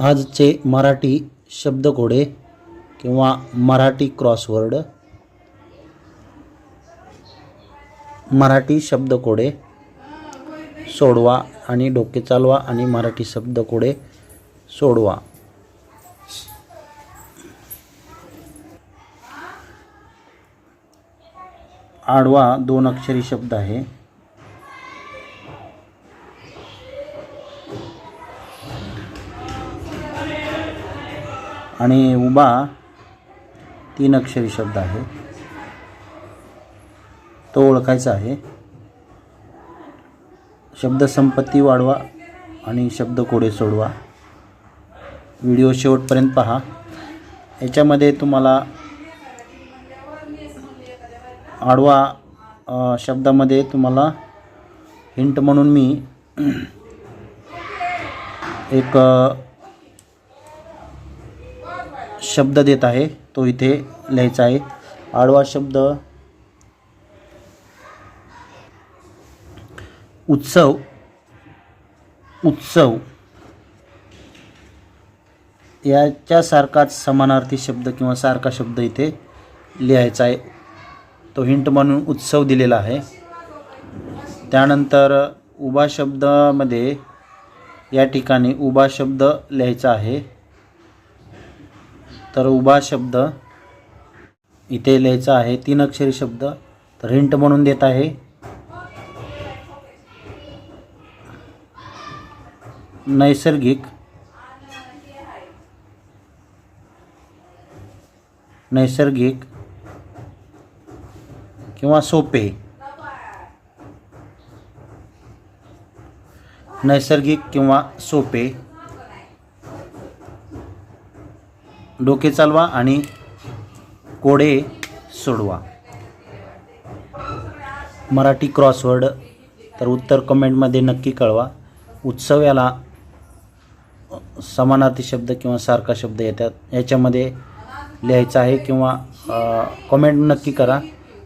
आजचे मराठी शब्दकोडे किंवा मराठी क्रॉसवर्ड मराठी शब्दकोडे सोडवा आणि डोके चालवा आणि मराठी शब्दकोडे सोडवा. आडवा दोन अक्षरी शब्द आहे. आणि उबा तीन अक्षरी शब्द आहे. तो ओळखायचा आहे. शब्दसंपत्ती वाढवा आणि शब्द कोडे सोडवा. व्हिडिओ शेवटपर्यंत पहा. याच्यामध्ये तुम्हाला आडवा शब्दामध्ये तुम्हाला हिंट म्हणून मी एक शब्द देत आहे. तो इथे लिहायचा आहे. आडवा शब्द. उत्सव. उत्सव. याच्यासारखाच समानार्थी शब्द किंवा सारखा शब्द इथे लिहायचा आहे. तो हिंट म्हणून उत्सव दिलेला आहे. त्यानंतर उभा शब्दामध्ये या ठिकाणी उभा शब्द लिहायचा आहे. तर उभा शब्द इथे लिहायचा आहे. तीन अक्षरी शब्द. तर हिंट म्हणून देत आहे. नैसर्गिक. नैसर्गिक. किंवा सोपे. नैसर्गिक किंवा सोपे. डोके चालवा आणि कोडे सोडवा. मराठी क्रॉसवर्ड तर उत्तर कमेंटमध्ये नक्की कळवा. उत्सव याला समानार्थी शब्द किंवा सारखा शब्द येतात. याच्यामध्ये लिहायचं आहे किंवा कमेंट नक्की करा.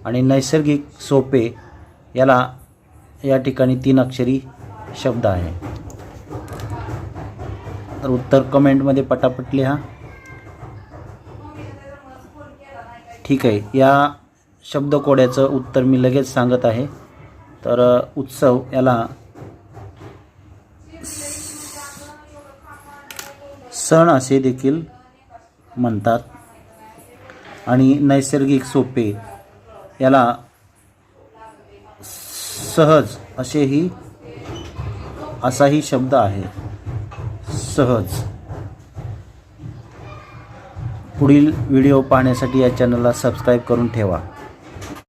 आणि नैसर्गिक सोपे याला या ठिकाणी तीन अक्षरी शब्द आहे. तर उत्तर कमेंटमध्ये पटापट लिहा. ठीक आहे. या शब्दकोड्याचं उत्तर मी लगेच सांगत आहे. तर उत्सव याला सण असे देखील म्हणतात. आणि नैसर्गिक सोपे याला सहज असेही असाही शब्द आहे. सहज. पुढील व्हिडिओ पाहण्यासाठी या चॅनलला सबस्क्राईब करून ठेवा.